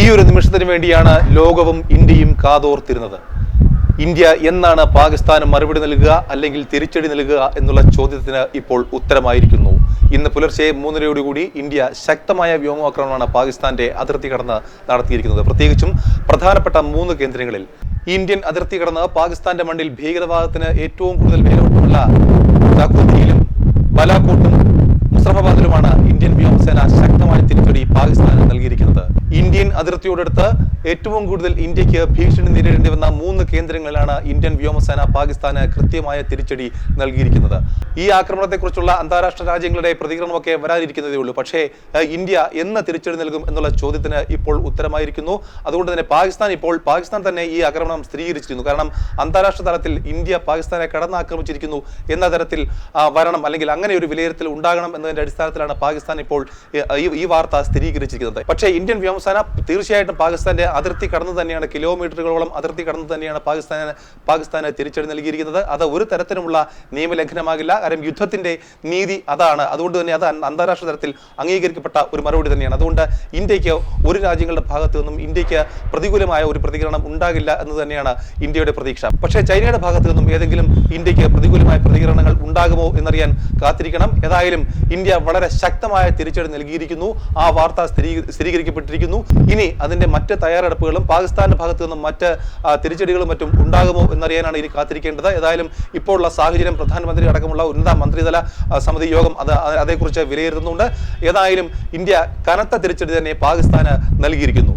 ഈ ഒരു നിമിഷത്തിന് വേണ്ടിയാണ് ലോകവും ഇന്ത്യയും കാതോർത്തിരുന്നത്. ഇന്ത്യ എന്നാണ് പാകിസ്ഥാന് മറുപടി നൽകുക അല്ലെങ്കിൽ തിരിച്ചടി നൽകുക എന്നുള്ള ചോദ്യത്തിന് ഇപ്പോൾ ഉത്തരമായിരിക്കുന്നു. ഇന്ന് പുലർച്ചെ മൂന്നരയോടുകൂടി ഇന്ത്യ ശക്തമായ വ്യോമാക്രമണമാണ് പാകിസ്ഥാന്റെ അതിർത്തി കടന്ന് നടത്തിയിരിക്കുന്നത്. പ്രത്യേകിച്ചും പ്രധാനപ്പെട്ട മൂന്ന് കേന്ദ്രങ്ങളിൽ. ഇന്ത്യൻ അതിർത്തി കടന്ന് പാകിസ്ഥാന്റെ മണ്ണിൽ ഭീകരവാദത്തിന് ഏറ്റവും കൂടുതൽ വേരോട്ടമുള്ള തക്കുത്തിയിലും ബലാക്കോട്ടും മുസ്തഫാബാദിലുമാണ് ഇന്ത്യൻ വ്യോമസേന ശക്തമായ തിരിച്ചടി പാകിസ്ഥാന് നൽകിയിരിക്കുന്നത് ഇന്ത്യൻ അതിർത്തിയോടടുത്ത് ഏറ്റവും കൂടുതൽ ഇന്ത്യയ്ക്ക് ഭീഷണി നേരിടേണ്ടി വന്ന മൂന്ന് കേന്ദ്രങ്ങളിലാണ് ഇന്ത്യൻ വ്യോമസേന പാകിസ്ഥാന് കൃത്യമായ തിരിച്ചടി നൽകിയിരിക്കുന്നത്. ഈ ആക്രമണത്തെക്കുറിച്ചുള്ള അന്താരാഷ്ട്ര രാജ്യങ്ങളുടെ പ്രതികരണമൊക്കെ വരാനിരിക്കുന്നതേ ഉള്ളൂ. പക്ഷേ ഇന്ത്യ എന്ന് തിരിച്ചടി നൽകും എന്നുള്ള ചോദ്യത്തിന് ഇപ്പോൾ ഉത്തരമായിരിക്കുന്നു. അതുകൊണ്ട് തന്നെ പാകിസ്ഥാൻ ഇപ്പോൾ പാകിസ്ഥാൻ തന്നെ ഈ ആക്രമണം സ്ഥിരീകരിച്ചിരുന്നു കാരണം അന്താരാഷ്ട്ര തലത്തിൽ ഇന്ത്യ പാകിസ്ഥാനെ കടന്നാക്രമിച്ചിരിക്കുന്നു എന്ന തരത്തിൽ വരണം അല്ലെങ്കിൽ അങ്ങനെ ഒരു വിലയിരുത്തൽ ഉണ്ടാകണം എന്നതിന്റെ അടിസ്ഥാനത്തിലാണ് പാകിസ്ഥാൻ ഇപ്പോൾ ഈ വാർത്ത സ്ഥിരീകരിച്ചിരിക്കുന്നത്. പക്ഷേ ഇന്ത്യൻ വ്യോമസേന തീർച്ചയായിട്ടും പാകിസ്ഥാന്റെ അതിർത്തി കടന്നു തന്നെയാണ്. കിലോമീറ്ററുകളോളം അതിർത്തി കടന്നു തന്നെയാണ് പാകിസ്ഥാന് പാകിസ്ഥാന് തിരിച്ചടി നൽകിയിരിക്കുന്നത്. അത് ഒരു തരത്തിലുമുള്ള നിയമലംഘനമാകില്ല. കാരണം യുദ്ധത്തിന്റെ നീതി അതാണ്. അതുകൊണ്ട് തന്നെ അത് അന്താരാഷ്ട്ര തലത്തിൽ അംഗീകരിക്കപ്പെട്ട ഒരു മറുപടി തന്നെയാണ്. അതുകൊണ്ട് ഇന്ത്യയ്ക്ക് ഒരു രാജ്യങ്ങളുടെ ഭാഗത്തു നിന്നും ഇന്ത്യയ്ക്ക് പ്രതികൂലമായ ഒരു പ്രതികരണം ഉണ്ടാകില്ല എന്ന് തന്നെയാണ് ഇന്ത്യയുടെ പ്രതീക്ഷ. പക്ഷേ ചൈനയുടെ ഭാഗത്തു നിന്നും ഏതെങ്കിലും ഇന്ത്യയ്ക്ക് പ്രതികൂലമായ പ്രതികരണങ്ങൾ ഉണ്ടാകുമോ എന്നറിയാൻ കാത്തിരിക്കണം. ഏതായാലും ഇന്ത്യ വളരെ ശക്തമായ തിരിച്ചടി നൽകിയിരിക്കുന്നു. ആ വാർത്ത സ്ഥിരീ- സ്ഥിരീകരിക്കപ്പെട്ടിരിക്കുന്നു. ഇനി അതിന്റെ മറ്റ് തയ്യാറെടുപ്പുകളും പാകിസ്ഥാന്റെ ഭാഗത്തു നിന്നും മറ്റ് ആ, തിരിച്ചടികളും മറ്റും ഉണ്ടാകുമോ എന്നറിയാനാണ് ഇനി കാത്തിരിക്കേണ്ടത്. ഏതായാലും ഇപ്പോഴുള്ള സാഹചര്യം പ്രധാനമന്ത്രി അടക്കമുള്ള ഉന്നത മന്ത്രിതല സമിതി യോഗം അത് അതേക്കുറിച്ച് വിലയിരുത്തുന്നുണ്ട്. ഏതായാലും ഇന്ത്യ കനത്ത തിരിച്ചടി തന്നെ പാകിസ്ഥാന് നൽകിയിരിക്കുന്നു.